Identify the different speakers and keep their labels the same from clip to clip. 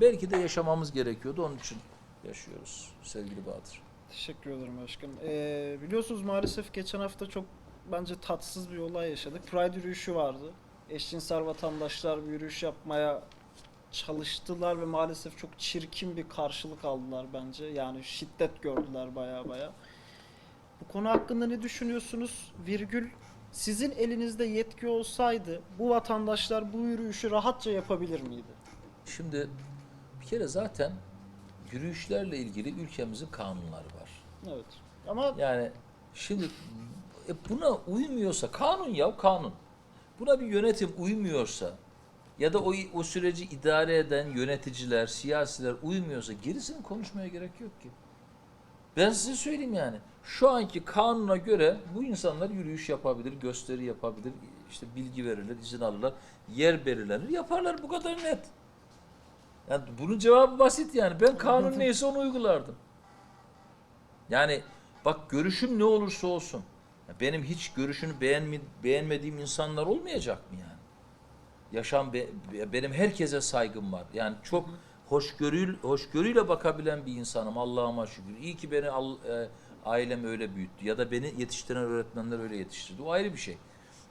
Speaker 1: belki de yaşamamız gerekiyordu. Onun için yaşıyoruz sevgili Bahadır.
Speaker 2: Teşekkür ederim başkanım. Ee, biliyorsunuz maalesef geçen hafta çok bence tatsız bir olay yaşadık. Pride yürüyüşü vardı. Eşcinsel vatandaşlar bir yürüyüş yapmaya çalıştılar ve maalesef çok çirkin bir karşılık aldılar bence. Yani şiddet gördüler baya baya. Bu konu hakkında ne düşünüyorsunuz? Virgül sizin elinizde yetki olsaydı bu vatandaşlar bu yürüyüşü rahatça yapabilir miydi?
Speaker 1: Şimdi bir kere zaten yürüyüşlerle ilgili ülkemizin kanunları var.
Speaker 2: Evet. Ama
Speaker 1: Yani şimdi e, buna uymuyorsa kanun ya kanun. Buna bir yönetim uymuyorsa ya da o, o süreci idare eden yöneticiler, siyasiler uymuyorsa gerisini konuşmaya gerek yok ki. Ben size söyleyeyim yani. Şu anki kanuna göre bu insanlar yürüyüş yapabilir, gösteri yapabilir, işte bilgi verilir, izin alırlar, yer belirlenir, yaparlar bu kadar net. Yani bunun cevabı basit yani. Ben kanun neyse onu uygulardım. Yani bak görüşüm ne olursa olsun. Benim hiç görüşünü beğenme, beğenmediğim insanlar olmayacak mı yani? Yaşam be- benim herkese saygım var. Yani çok hoşgörül hoşgörüyle bakabilen bir insanım Allah'ıma şükür. İyi ki beni al, e, ailem öyle büyüttü ya da beni yetiştiren öğretmenler öyle yetiştirdi. O ayrı bir şey.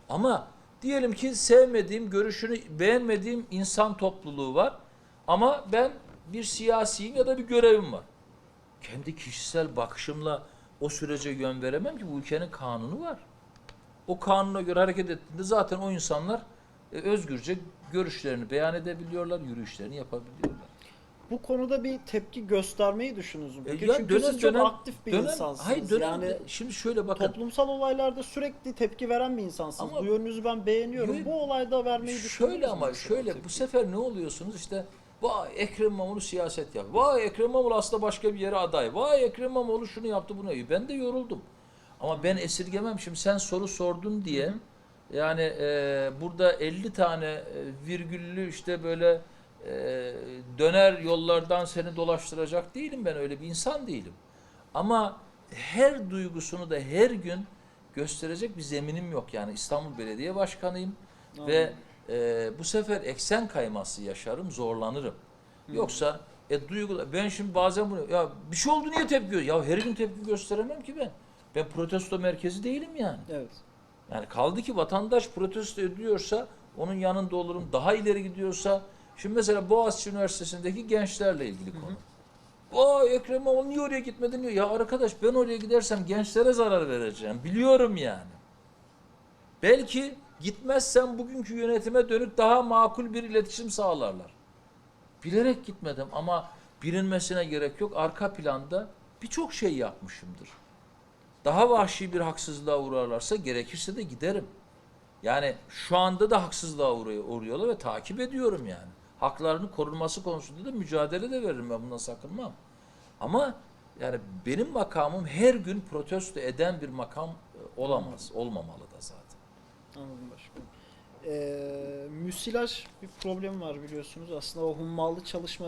Speaker 1: Ama diyelim ki sevmediğim, görüşünü beğenmediğim insan topluluğu var. Ama ben bir siyasiyim ya da bir görevim var kendi kişisel bakışımla o sürece yön veremem ki bu ülkenin kanunu var. O kanuna göre hareket ettiğinde zaten o insanlar e, özgürce görüşlerini beyan edebiliyorlar, yürüyüşlerini yapabiliyorlar.
Speaker 2: Bu konuda bir tepki göstermeyi düşünüyorsunuz mu?
Speaker 1: E, ya
Speaker 2: Çünkü
Speaker 1: dönem-
Speaker 2: siz çok
Speaker 1: dönem-
Speaker 2: aktif bir
Speaker 1: dönem-
Speaker 2: insansınız.
Speaker 1: Hayır dönem,
Speaker 2: yani
Speaker 1: şimdi şöyle bakın.
Speaker 2: toplumsal olaylarda sürekli tepki veren bir insansınız.
Speaker 1: Ama-
Speaker 2: bu yönünüzü ben beğeniyorum.
Speaker 1: Yok,
Speaker 2: bu olayda vermeyi düşünüyor
Speaker 1: Şöyle ama şöyle bu sefer ne oluyorsunuz işte vay Ekrem İmamoğlu siyaset yaptı. Vay Ekrem İmamoğlu aslında başka bir yere aday. Vay Ekrem İmamoğlu şunu yaptı bunu yaptı. Ben de yoruldum. Ama ben esirgemem. Şimdi sen soru sordun diye yani e, burada 50 tane e, virgüllü işte böyle e, döner yollardan seni dolaştıracak değilim ben öyle bir insan değilim. Ama her duygusunu da her gün gösterecek bir zeminim yok. Yani İstanbul Belediye Başkanıyım ve
Speaker 2: Anladım.
Speaker 1: E, bu sefer eksen kayması yaşarım, zorlanırım. Yoksa e, duygular, ben şimdi bazen bunu, ya bir şey oldu niye tepki Ya her gün tepki gösteremem ki ben. Ben protesto merkezi değilim yani.
Speaker 2: Evet.
Speaker 1: Yani kaldı ki vatandaş protesto ediyorsa onun yanında olurum. Daha ileri gidiyorsa şimdi mesela Boğaziçi Üniversitesi'ndeki gençlerle ilgili konu. Vay Ekrem İmamoğlu niye oraya gitmedin diyor. Ya arkadaş ben oraya gidersem gençlere zarar vereceğim. Biliyorum yani. Belki gitmezsem bugünkü yönetime dönük daha makul bir iletişim sağlarlar. Bilerek gitmedim ama bilinmesine gerek yok. Arka planda birçok şey yapmışımdır daha vahşi bir haksızlığa uğrarlarsa gerekirse de giderim. Yani şu anda da haksızlığa uğruyorlar ve takip ediyorum yani. Haklarının korunması konusunda da mücadele de veririm ben bundan sakınmam. Ama yani benim makamım her gün protesto eden bir makam e, olamaz, olmamalı da zaten.
Speaker 2: Anladım başkanım. Ee, müsilaj bir problem var biliyorsunuz. Aslında o hummalı çalışma